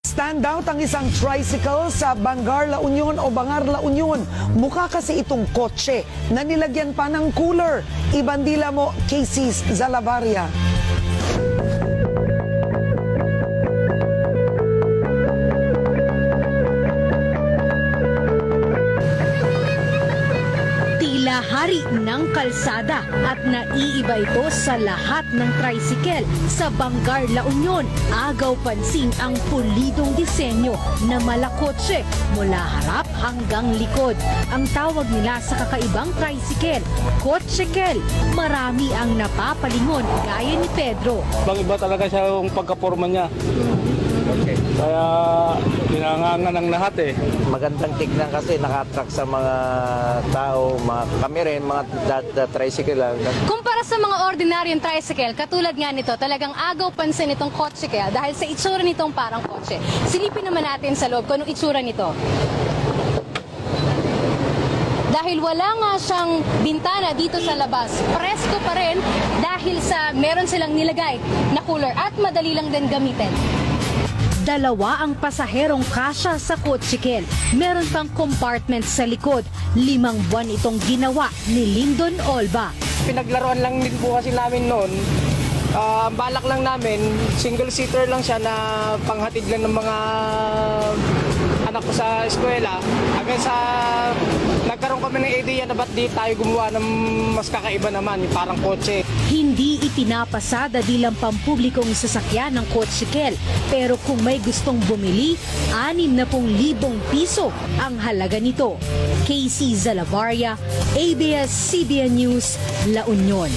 Stand out ang isang tricycle sa Bangar La Union o Bangar La Union. Mukha kasi itong kotse na nilagyan pa ng cooler. Ibandila mo, Casey's Zalavaria. Hari ng kalsada at naiiba ito sa lahat ng tricycle sa Bangar La Union. Agaw pansin ang pulidong disenyo na malakotse mula harap hanggang likod. Ang tawag nila sa kakaibang tricycle, kotsekel. Marami ang napapalingon gaya ni Pedro. Bang iba talaga siya yung pagkaporma niya. Kaya pinangangan ng lahat eh. magandang tignan kasi nakatrack sa mga tao, mga kami rin, mga tricycle lang. Kumpara sa mga ordinaryong tricycle, katulad nga nito, talagang agaw pansin itong kotse kaya dahil sa itsura nitong parang kotse. Silipin naman natin sa loob kung anong itsura nito. Dahil wala nga siyang bintana dito sa labas, presko pa rin dahil sa meron silang nilagay na cooler at madali lang din gamitin. Dalawa ang pasaherong kasya sa kotsekel. Meron pang compartment sa likod. Limang buwan itong ginawa ni Lyndon Olba. pinaglaruan lang din po kasi namin noon. Ang balak lang namin, single seater lang siya na panghatid lang ng mga anak ko sa eskwela. Hanggang sa nagkaroon kami ng idea na ba't di tayo gumawa ng mas kakaiba naman, parang kotse. Hindi ipinapasada bilang pampublikong sasakyan ng kotsekel. Pero kung may gustong bumili, anim na pong libong piso ang halaga nito. Casey Zalavaria, ABS-CBN News, La Union.